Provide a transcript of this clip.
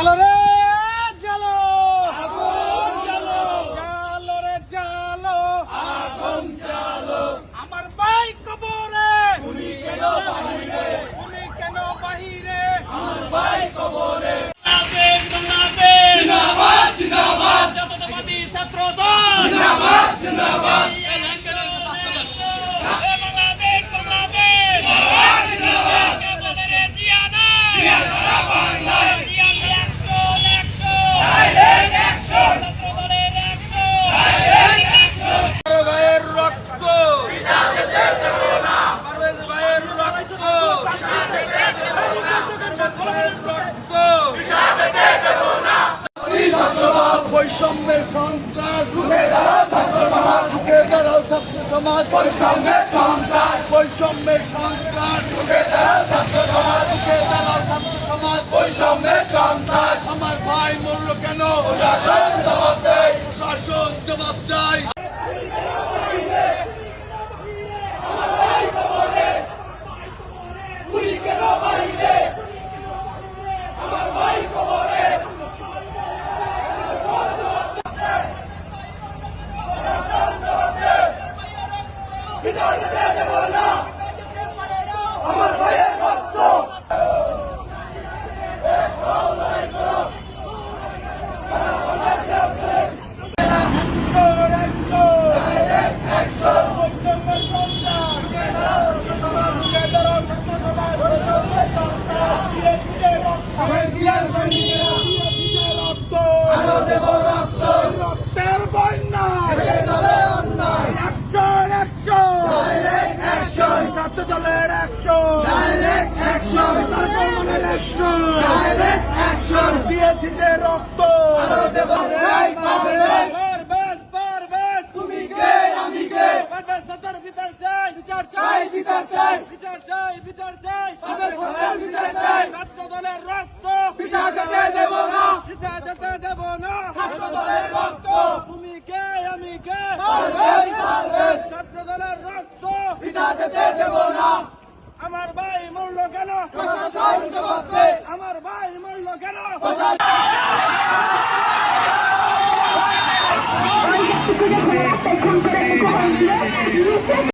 চালো রে বৈষম্যের সন্ত্রাস বৈষম্যের সন্ত্রাস ঢুকে দাঁড়াও ছাত্র সমাজ ঢুকে দাঁড়াও ছাত্র সমাজ বৈষম্যের সন্ত্রাস আমার ভাই মরল কেন প্রশাসন জবাব দেয় শাসন জবাব চাই আমার ভাইয়ের রক্ত আরও দেব রক্ত রক্তের বন্যা তবে অন্যায় অ্যাকশন অ্যাকশন ডাইরেক্ট অ্যাকশন ছাত্র দলের অ্যাকশন ডাইরেক্ট অ্যাকশন তার অ্যাকশন ডাইরেক্ট অ্যাকশন দিয়েছি যে রক্ত! আরও দেব। পারবেশ, পারবেশ। তুমি কে? আমি কে? সদর বিচার চাই, বিচার চাই বিচার চাই। বিচার চাই, বিচার চাই। বিচার চাই। ছাত্র দলের রক্ত। পিতা যেতে দেব না। পিতা যেতে দেব না। ছাত্র দলের রক্ত। তুমি কে? আমি কে? দলের রক্ত পিতা যেতে দেব না আমার ভাই মরল কেন প্রশাসন জবাব দেয় আমার ভাই মরল কেন?